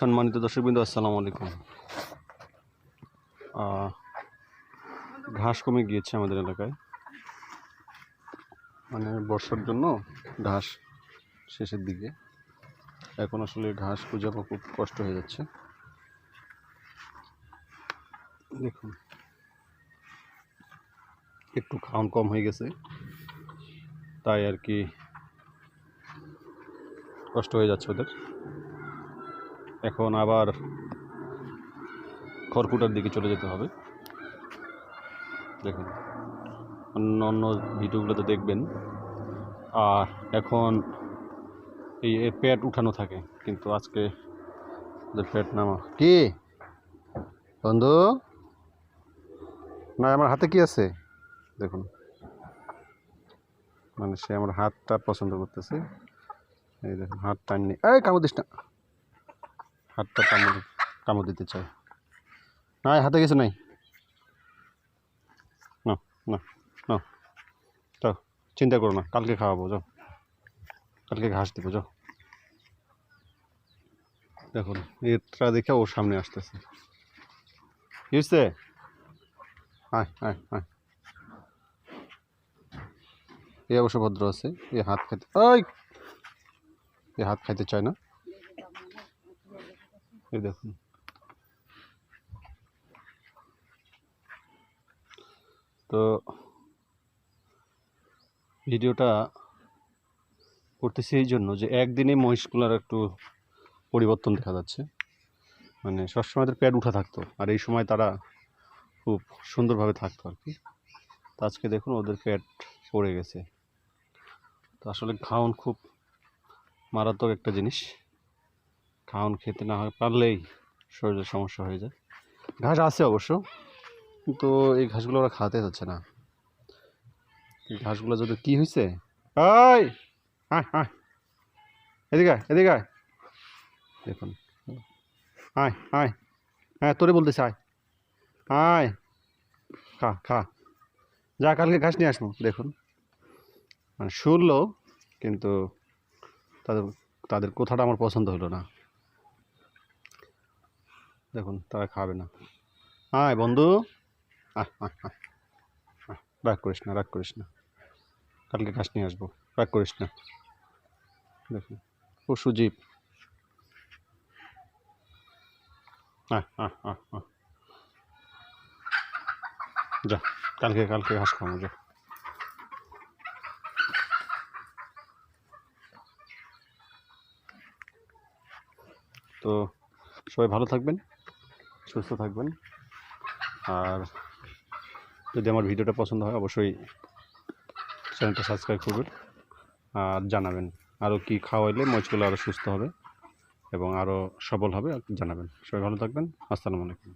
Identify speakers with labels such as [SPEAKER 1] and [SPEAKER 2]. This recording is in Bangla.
[SPEAKER 1] সম্মানিত দর্শকবৃন্দ, আসসালামু আলাইকুম। ঘাস কমে গিয়েছে আমাদের এলাকায়। মানে বর্ষার জন্য ঘাস শেষের দিকে। এখন আসলে ঘাস খুঁজে পাওয়া খুব কষ্ট হয়ে যাচ্ছে। দেখুন। একটু খাওয়ান কম হয়ে গেছে। তাই আর কি কষ্ট হয়ে যাচ্ছে ওদের। এখন আবার খড়কুটার দিকে চলে যেতে হবে। দেখুন, অন্য অন্য ভিডিওগুলোতে দেখবেন। আর এখন এই প্যাট উঠানো থাকে, কিন্তু আজকে প্যাট নামা। কি? বন্ধু? না, আমার হাতে কি আছে? দেখুন। মানে সে আমার হাতটা পছন্দ করতেছে। এই দেখুন হাত টাননি এই কামড় দিস না। হাতটা কামড় কামড় দিতে চায়। না হাতে কিছু নাই। না না না যাও, চিন্তা করো না, কালকে খাওয়াবো, যাও। কালকে ঘাস দেবো, যাও। দেখুন এটা দেখে ওর সামনে আসতেছে। আয় আয় আয়। এ অবশ্য ভদ্র আছে, এ হাত খাইতে, ওই! এ হাত খাইতে চায় না। এই দেখুন। তো ভিডিওটা করতেছি এই জন্য যে একদিনে মহিষগুলার একটু পরিবর্তন দেখা যাচ্ছে। মানে সবসময় তাদের প্যাড উঠা থাকতো আর এই সময় তারা খুব সুন্দরভাবে থাকতো আর কি। তো আজকে দেখুন ওদের প্যাড পড়ে গেছে। তো আসলে খাওন খুব মারাত্মক একটা জিনিস। খাওন খেতে না হয় পারলেই শরীরের সমস্যা হয়ে যায়। ঘাস আছে অবশ্য কিন্তু এই ঘাসগুলো ওরা খাওয়াতে যাচ্ছে না। এই ঘাসগুলো যদি কী হয়েছে আয় এদিকে এদিকে দেখুন। আয় আয়। হ্যাঁ তোরে বলতেছে আয়। আয়। খা খা। যা কালকে ঘাস নিয়ে আসব দেখুন। মানে শুনলো কিন্তু তাদের তাদের কথাটা আমার পছন্দ হলো না। দেখুন, তারা খাবে না। আয় বন্ধু। রাগ করিস না, রাগ করিস না। কালকে ঘাস নিয়ে আসব, রাগ করিস না। দেখুন পশু জীব আহ আহ আহ আহ। যা, কালকে কালকে ঘাস খাব, যা। তো, সবাই ভালো থাকবেন। সুস্থ থাকবেন। আর যদি আমার ভিডিওটা পছন্দ হয়, অবশ্যই চ্যানেলটা সাবস্ক্রাইব করবেন আর জানাবেন আরও কি খাওয়াইলে মজগুলো আরও সুস্থ হবে এবং আরও সবল হবে, জানাবেন। সবাই ভালো থাকবেন। আসসালামু আলাইকুম।